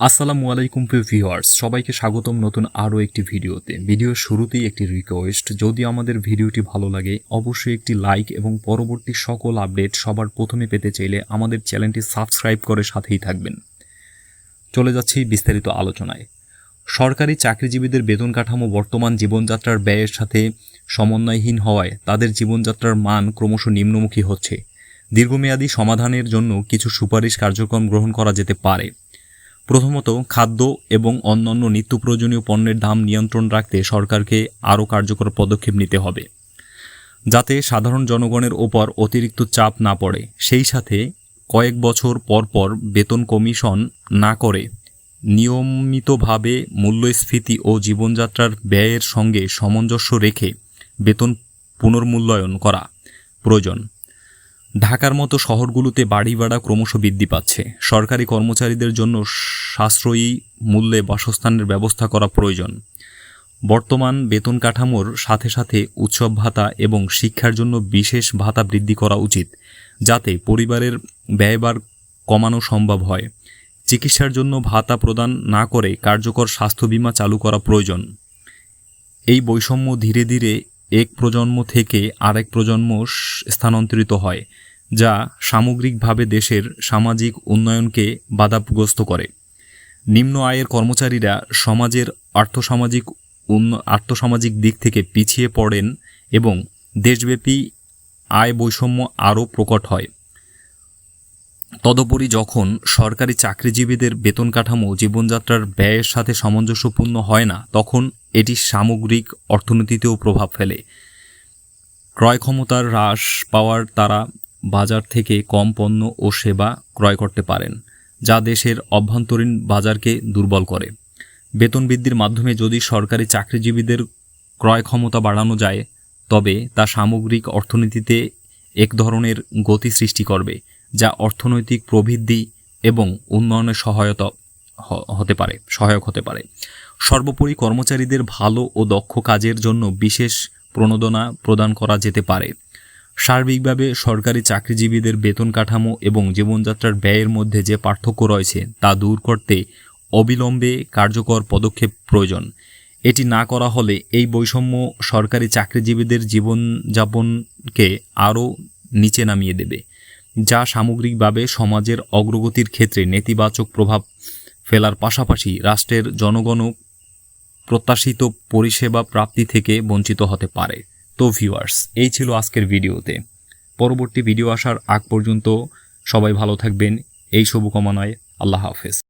আসসালামু আলাইকুম, প্রিয় ভিউয়ার্স। সবাইকে স্বাগতম নতুন আরও একটি ভিডিওতে। ভিডিওর শুরুতেই একটি রিকোয়েস্ট যদি আমাদের ভিডিওটি ভালো লাগে, অবশ্যই একটি লাইক এবং পরবর্তী সকল আপডেট সবার প্রথমে পেতে চাইলে আমাদের চ্যানেলটি সাবস্ক্রাইব করে সাথেই থাকবেন। চলে যাচ্ছি বিস্তারিত আলোচনায়। সরকারি চাকরিজীবীদের বেতন কাঠামো বর্তমান জীবনযাত্রার ব্যয়ের সাথে সমন্বয়হীন হওয়ায় তাদের জীবনযাত্রার মান ক্রমশ নিম্নমুখী হচ্ছে। দীর্ঘমেয়াদী সমাধানের জন্য কিছু সুপারিশ কার্যক্রম গ্রহণ করা যেতে পারে। প্রথমত খাদ্য এবং অন্যান্য নিত্য প্রয়োজনীয় পণ্যের দাম নিয়ন্ত্রণ রাখতে সরকারকে আরও কার্যকর পদক্ষেপ নিতে হবে, যাতে সাধারণ জনগণের ওপর অতিরিক্ত চাপ না পড়ে। সেই সাথে কয়েক বছর পর পর বেতন কমিশন না করে নিয়মিতভাবে মূল্যস্ফীতি ও জীবনযাত্রার ব্যয়ের সঙ্গে সামঞ্জস্য রেখে বেতন পুনর্মূল্যায়ন করা প্রয়োজন। ঢাকার মতো শহরগুলোতে বাড়ি ভাড়া ক্রমশ বৃদ্ধি পাচ্ছে। সরকারি কর্মচারীদের জন্য সাশ্রয়ী মূল্যে বাসস্থানের ব্যবস্থা করা প্রয়োজন। বর্তমান বেতন কাঠামোর সাথে সাথে উৎসব ভাতা এবং শিক্ষার জন্য বিশেষ ভাতা বৃদ্ধি করা উচিত, যাতে পরিবারের ব্যয়বার কমানো সম্ভব হয়। চিকিৎসার জন্য ভাতা প্রদান না করে কার্যকর স্বাস্থ্য বীমা চালু করা প্রয়োজন। এই বৈষম্য ধীরে ধীরে এক প্রজন্ম থেকে আরেক প্রজন্ম স্থানান্তরিত হয়, যা সামগ্রিকভাবে দেশের সামাজিক উন্নয়নকে বাধাগ্রস্ত করে। নিম্ন আয়ের কর্মচারীরা সমাজের আর্থসামাজিক আর্থসামাজিক দিক থেকে পিছিয়ে পড়েন এবং দেশব্যাপী আয় বৈষম্য আরও প্রকট হয়। তদুপরি যখন সরকারি চাকরিজীবীদের বেতন কাঠামো জীবনযাত্রার ব্যয়ের সাথে সামঞ্জস্যপূর্ণ হয় না, তখন এটি সামগ্রিক অর্থনীতিতেও প্রভাব ফেলে। ক্রয় ক্ষমতার হ্রাস পাওয়ার তারা বাজার থেকে কম পণ্য ও সেবা ক্রয় করতে পারেন, যা দেশের অভ্যন্তরীণ বাজারকে দুর্বল করে। বেতন বৃদ্ধির মাধ্যমে যদি সরকারি চাকরিজীবীদের ক্রয় ক্ষমতা বাড়ানো যায়, তবে তা সামগ্রিক অর্থনীতিতে এক ধরনের গতি সৃষ্টি করবে, যা অর্থনৈতিক প্রবৃদ্ধি এবং উন্নয়নের সহায়তা হতে পারে, সহায়ক হতে পারে। সর্বোপরি কর্মচারীদের ভালো ও দক্ষ কাজের জন্য বিশেষ প্রণোদনা প্রদান করা যেতে পারে। সার্বিকভাবে সরকারি চাকরিজীবীদের বেতন কাঠামো এবং জীবনযাত্রার ব্যয়ের মধ্যে যে পার্থক্য রয়েছে তা দূর করতে অবিলম্বে কার্যকর পদক্ষেপ প্রয়োজন। এটি না করা হলে এই বৈষম্য সরকারি চাকরিজীবীদের জীবনযাপনকে আরও নিচে নামিয়ে দেবে, যা সামগ্রিকভাবে সমাজের অগ্রগতির ক্ষেত্রে নেতিবাচক প্রভাব ফেলার পাশাপাশি রাষ্ট্রের জনগণও প্রত্যাশিত পরিষেবা প্রাপ্তি থেকে বঞ্চিত হতে পারে। তো ভিউয়ার্স এই ছিল আজকের ভিডিওতে। পরবর্তী ভিডিও আসার আগ পর্যন্ত সবাই ভালো থাকবেন। এই শুভকামনায় আল্লাহ হাফেজ।